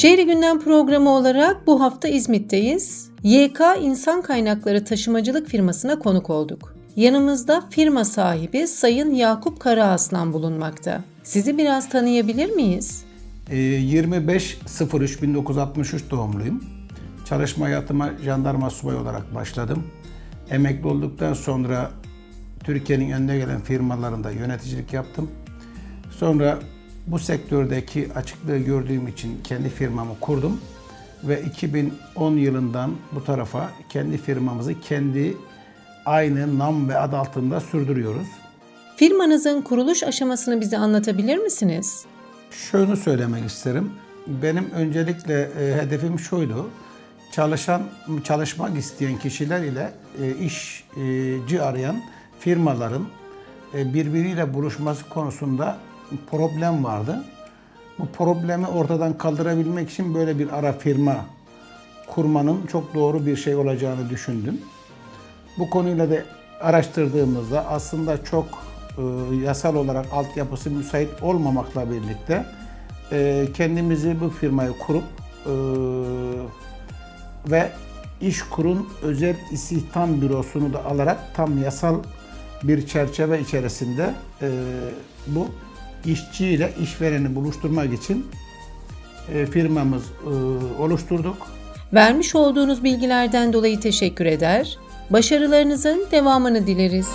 Şehri Gündem programı olarak bu hafta İzmit'teyiz. YK İnsan Kaynakları Taşımacılık firmasına konuk olduk. Yanımızda firma sahibi Sayın Yakup Karaaslan bulunmakta. Sizi biraz tanıyabilir miyiz? Ee, 25.03.1963 doğumluyum. Çalışma hayatıma jandarma subay olarak başladım. Emekli olduktan sonra Türkiye'nin önde gelen firmalarında yöneticilik yaptım. Sonra bu sektördeki açıklığı gördüğüm için kendi firmamı kurdum ve 2010 yılından bu tarafa kendi firmamızı kendi aynı nam ve ad altında sürdürüyoruz. Firmanızın kuruluş aşamasını bize anlatabilir misiniz? Şunu söylemek isterim. Benim öncelikle e, hedefim şuydu. Çalışan, çalışmak isteyen kişiler ile e, işci arayan firmaların e, birbiriyle buluşması konusunda problem vardı. Bu problemi ortadan kaldırabilmek için böyle bir ara firma kurmanın çok doğru bir şey olacağını düşündüm. Bu konuyla da araştırdığımızda aslında çok e, yasal olarak altyapısı müsait olmamakla birlikte e, kendimizi bu firmayı kurup e, ve İşkur'un özel istihdam bürosunu da alarak tam yasal bir çerçeve içerisinde bu işçi ile işvereni buluşturmak için e, firmamız e, oluşturduk. Vermiş olduğunuz bilgilerden dolayı teşekkür eder. Başarılarınızın devamını dileriz.